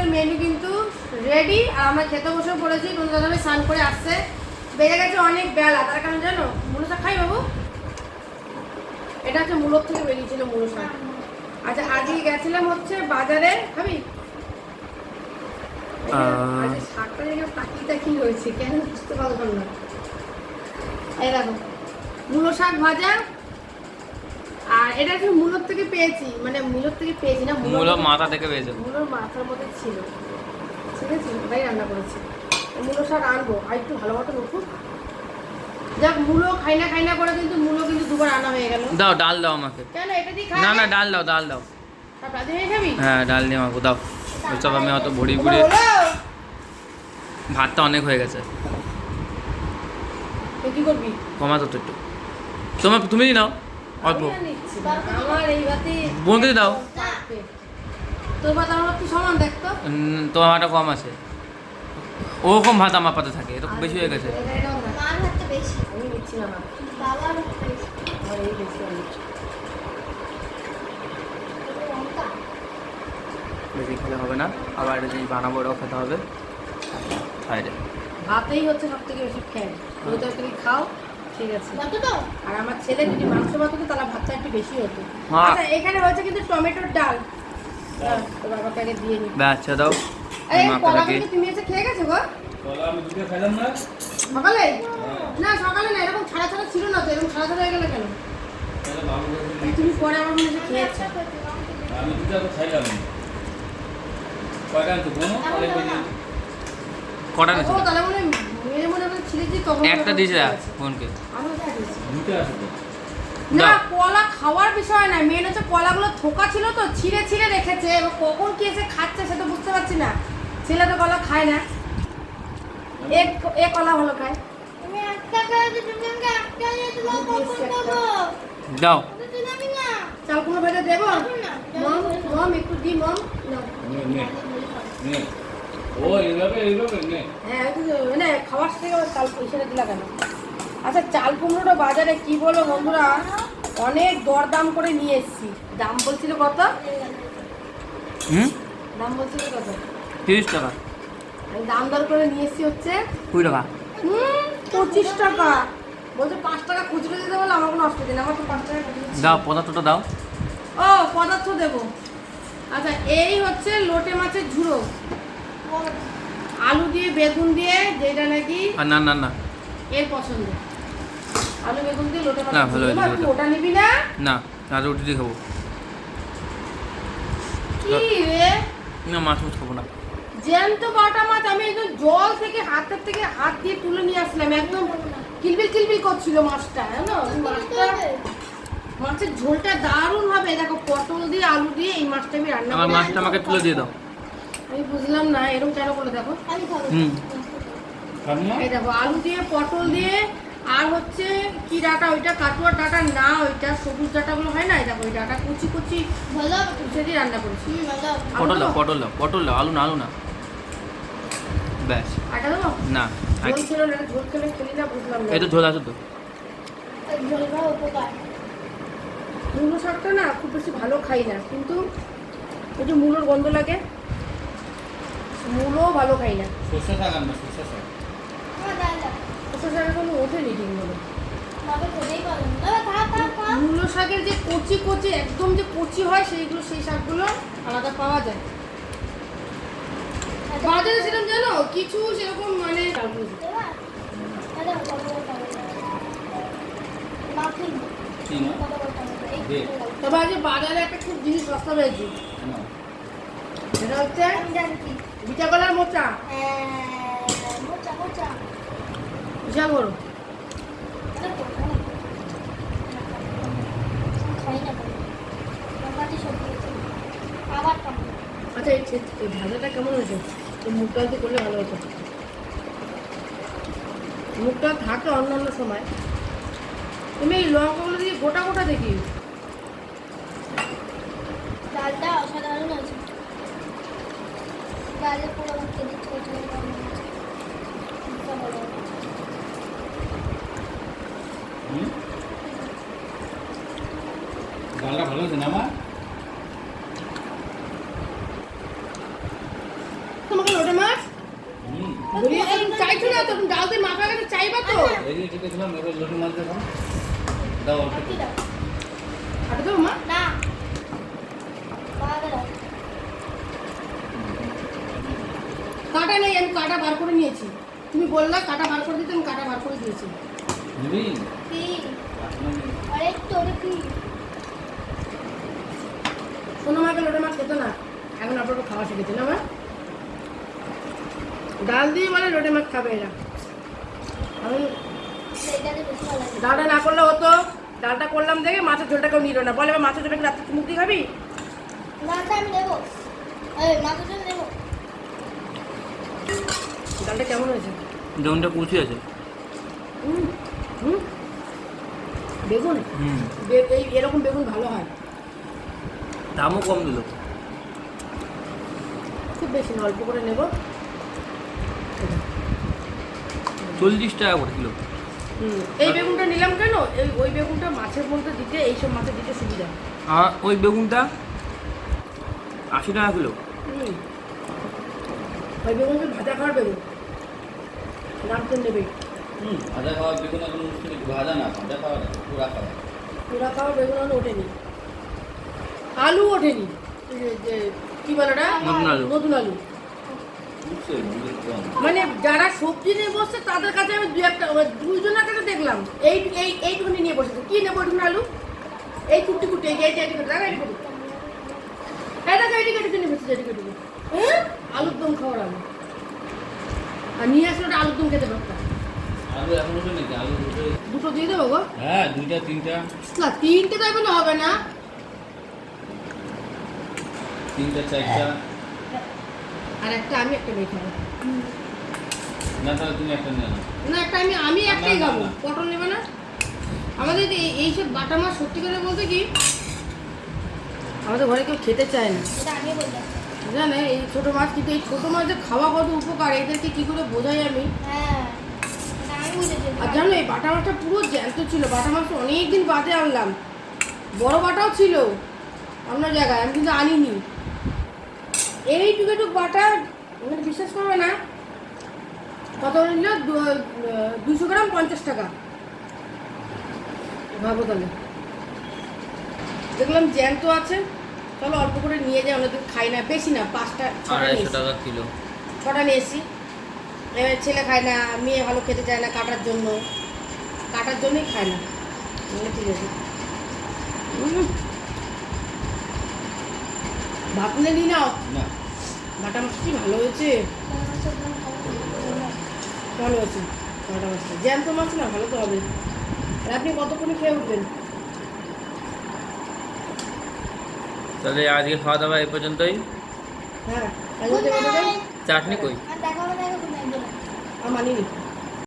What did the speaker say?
দুপুরের মেনু কিন্তু রেডি আর আমরা খেতে বসে পড়েছি। কোনো দাদাভাই স্নান করে আসছে। বেড়ে গেছে অনেক বেলা। তার কারণ জানো মূলো শাক খাই বাবু? এটা হচ্ছে মূলোর থেকে বেরিয়েছিল মূলো শাক আচ্ছা আজকে গেছিলাম হচ্ছে বাজারে। খাবি শাকটা দেখে পাখিটা কি হয়েছে। কেন বুঝতে পারলাম না। এই দেখো মূলো শাক ভাজা আর এটা একটু মূলোর থেকে পেয়েছি মানে মূলোর থেকে পেয়েছি না মূলোর মাথা থেকে পেয়েছে। মূলোর মাথার মধ্যে ছিল। ঠিক আছে? ওটাই রান্না করেছি। মূলো শাক আনব আর একটু ভালো মতো উঠুক। যাক মূলো খাই না খাই না করে কিন্তু মূলো কিন্তু দুবার আনা হয়ে গেল। দাও ডাল দাও আমাকে। কেন এটা দিয়ে খাই? না না ডাল দাও ডাল দাও। হয়ে হ্যাঁ ডাল দিয়ে আমাকে দাও। ওসব আমি অত ভরি ভরি ভাতটা অনেক হয়ে গেছে। কি করবি? কমাতো তো একটু। তোমার তুমি নাও। অল্প আমি আর নিচ্ছি না। আমার এই ভাতে বোনকে দাও তোর ভাত কম আছে। ওরকম ভাত আমার পাতে থাকে এটা বেশি হয়ে গেছে। বেশি খেলে হবে না আবার এটা যদি বানাবো ওটাও খেতে হবে। বাইরে ভাতেই হচ্ছে সব থেকে বেশি ফ্যান তরকারি খাও ঠিক আছে। আর আমার ছেলে যদি মাংস ভাত হতো তাহলে ভাতটা একটু বেশি হতো। হ্যাঁ। আচ্ছা এখানে হয়েছে কিন্তু টমেটোর ডাল। দাও, তো বাবাকে আগে দিয়ে নি। আচ্ছা দাও। এই কি তুমি এসে খেয়ে গেছো গো? কলা আমি দুটো খাইলাম না। সকালে? না সকালে না এরকম ছাড়া ছাড়া ছিল না তো এরকম ছাড়া ছাড়া হয়ে গেলে কেন? তুমি পরে আমার মনে হচ্ছে খেয়েছো। আমি দুটো খাইলাম। কয়টা আনছো কোনো অনেক কটা ও নিয়েছিল তাহলে মনে হয় মেরে মনে হয় ছিলেছি তখন একটা দিয়েছে বোনকে। আছে তো। না কলা খাওয়ার বিষয় না মেন হচ্ছে কলাগুলো থোকা ছিল তো ছিঁড়ে ছিঁড়ে রেখেছে এবার কখন কি এসে খাচ্ছে সেটা বুঝতে পারছি না। ছেলে তো কলা খায় না। এক এ কলা ভালো খায়। তুমি একটা করে দিও তুমি আমাকে একটা দিয়ে দিলো কখন দেবো? দাও। তুমি চাল কোনো ভেজে দেবো? মম মম একটু দি মম। না। নে নে নে ও এইভাবে এইভাবে নে। হ্যাঁ মানে খাওয়ার থেকে চাল পয়সাটা দিলা কেন? আচ্ছা চাল কুমড়োটা বাজারে কি বলো বন্ধুরা? অনেক দরদাম করে নিয়ে এসেছি। দাম বলছিল কত? হুম? দাম বলছিল কত? তিরিশ টাকা। দাম দর করে নিয়ে এসেছি হচ্ছে কুড়ি টাকা। হুম পঁচিশ টাকা। বলছে পাঁচ টাকা খুচরো দিতে বলে আমার কোনো অসুবিধা নেই আমার তো পাঁচ টাকা দাও পদার্থটা দাও। ও পদার্থ দেবো। আচ্ছা এই হচ্ছে লোটে মাছের ঝুড়ো। আলু দিয়ে বেগুন দিয়ে যেটা নাকি না না না। এর পছন্দ। বেগুন দিয়ে লোটে না, মাছের ভালো হয়েছে ওটা। ওটা নিবি না? না আর রুটি দিয়ে খাব। কি রে? না মাছ মাছ খাব না। জ্যান্ত বাটা মাছ আমি একদম জল থেকে হাতের থেকে হাত দিয়ে তুলে নিয়ে আসলাম একদম কিলবিল কিলবিল করছিল মাছটা জানো মাছটা মাছের ঝোলটা দারুণ হবে দেখো পটল দিয়ে আলু দিয়ে এই মাছটা আমি রান্না আমার করি। মাছটা আমাকে তুলে দিয়ে দাও। আমি বুঝলাম না এরকম কেন করে দেখো? হুম। এই দেখো আলু দিয়ে পটল দিয়ে আর হচ্ছে কি ডাটা ওইটা কাটুয়া ডাটা না ওইটা সবুজ ডাটাগুলো হয় না? এই দেখো ওই ডাটা কুচি কুচি দিয়ে রান্না করেছি। ভালো। পটল দাও পটল দাও পটল দাও আলু না আলু না। ব্যাস। আটা দেবো? না আর- ঝোল ছিল না ঝোল খেলে খেলি না বুঝলাম না। এই তো ঝোল আছে তো। ঝোল খাওয়া উপকার। মূলো শাকটা না খুব বেশি ভালো খাই না কিন্তু ওই যে মূলোর গন্ধ লাগে মূলো ভালো খাই না। সর্ষে শাক আনবে সর্ষে শাক। দাও। শাকের কোনো ওঠেনি ঠিক মতো মূলো শাকের যে কচি কচি একদম যে কচি হয় সেইগুলো সেই শাকগুলো আলাদা পাওয়া যায়। বাজারে সেরকম জানো? কিছু সেরকম মানে। তবে আজকে বাজারে একটা খুব জিনিস সস্তা পেয়েছি। সেটা হচ্ছে বিটা কলার মোচা। হ্যাঁ, মোচা, মোচা। আবার টমেটো। আচ্ছা এই ভাজাটা কেমন হয়েছে? এই মুগ ডাল করলে ভালো হতো। মুগ ডাল থাকে অন্য সময়। তুমি এই লঙ্কাগুলো দিয়ে গোটা গোটা দেখি। ডালটা অসাধারণ আছে ডালে পুরো মুখে দিচ্ছে ওটা ভালো হবে। হুম? ডালটা ভালো হয়েছে না আমার ঘুরিয়ে তো তুমি চাইছো না তো? তুমি ডাল দিয়ে মাখা গেছে চাইবা তো? এই যে ঠিক আছে ম্যাম এবার লোটি মাছ দেখাও দাও অল্প বাটি দাও। মা? না। কাটা নেই আমি কাটা বার করে নিয়েছি। তুমি বললা কাটা বার করে দিতে আমি কাটা বার করে দিয়েছি। নিবি মাকে লোটে মাছ খেতো না। এখন আপনার খাওয়া শিখেছে না মা? ডাল দিয়ে মানে লোটে মাছ খাবে এরা। আমি ডালটা না করলে হতো। ডালটা করলাম দেখে মাছের ঝোলটা কেউ নিল না। বলে এবার মাছের ঝোলটা কি রাত্রে মুখ দিয়ে খাবি? দেবো। এই মাছের দেবো। ডালটা কেমন হয়েছে? যেমনটা কুচি আছে। হুম হুম? বেগুন? এই এরকম বেগুন ভালো হয়। দামও কম দিল। খুব বেশি না অল্প করে নেব। চল্লিশ টাকা করে কিলো। হুম এই বেগুনটা নিলাম কেন? এই ওই বেগুনটা মাছের মধ্যে দিতে এইসব মাছের দিতে সুবিধা। আর ওই বেগুনটা আশি টাকা কিলো। ওই বেগুনটা ভাজা খাওয়ার বেগুন। দাম তো নেবেই। ভাজা খাওয়া বেগুন এখন ভাজা না ভাজা খাওয়া না পুরা খাওয়া। পুরা খাওয়ার বেগুন আলু ওঠেনি। আলু ওঠেনি। যে- কি বলে ওটা? নতুন আলু। মানে যারা সবজি নিয়ে বসছে তাদের কাছে আমি দু একটা দুইজনের কাছে দেখলাম। এই এই এইটুকুনি নিয়ে বসেছে। কি নেব ওইটুকুনি আলু? এই কুটি কুটি এই যে এই যে এইটুকুনি দেখো এইটুকুনি এই দেখো এইটুকু এইটুকু নিয়ে বসেছে এইটুকু এইটুকু হ্যাঁ? আলুর দম খাওয়ার আলু। আর নিয়ে আসলে ওটা আলুর দম খেতে পারতাম। আলু এখন উঠে নাকি? আলু উঠে দুটো দিয়ে দেবো গো। হ্যাঁ দুইটা তিনটা। না তিনটে তো এখন হবে না। তিনটা চারটা। আর একটা আমি একটা মেয়ে খাব না তাহলে তুমি একটা নিয়ে নাও। না একটা আমি আমি একটাই খাব। পটল নেবে না? আমাদের এই- এইসব বাটা মাছ সত্যি করে বলতে কি আমাদের ঘরে কেউ খেতে চায় না। জানে এই ছোট মাছ কিন্তু এই ছোট মাছের খাওয়া কত উপকার এদেরকে কি করে বোঝাই আমি? হ্যাঁ। আর জানো এই বাটা মাছটা পুরো জ্যান্ত ছিল বাটা মাছটা অনেক দিন বাদে আনলাম। বড় বাটাও ছিল অন্য জায়গায় আমি কিন্তু আনিনি। এইটুকু একটু বাটা মানে বিশ্বাস করবে না। কত নিল? দুশো গ্রাম পঞ্চাশ টাকা। ভাবো তাহলে। দেখলাম জ্যান্ত আছে। চলো অল্প করে নিয়ে যাই অনেকদিন খাই না বেশি না পাঁচটা ছটা নিয়ে আড়াইশো এসছি। টাকা কিলো। ছটা নিয়ে এসছি এবার ছেলে খায় না মেয়ে ভালো খেতে চায় না কাটার জন্য। কাটার জন্যই খায় না। বলে ঠিক আছে। ভাত নিয়ে নি নাও। না। বাটা মাছটি ভালো হয়েছে। ভালো আছে বাটা মাছটা। জ্যান্ত মাছ না ভালো তো হবে। আর আপনি কতক্ষণে খেয়ে উঠবেন? তাহলে আজকে খাওয়া দাওয়া এই পর্যন্তই। হ্যাঁ চাটনি কই আর দেখা হবে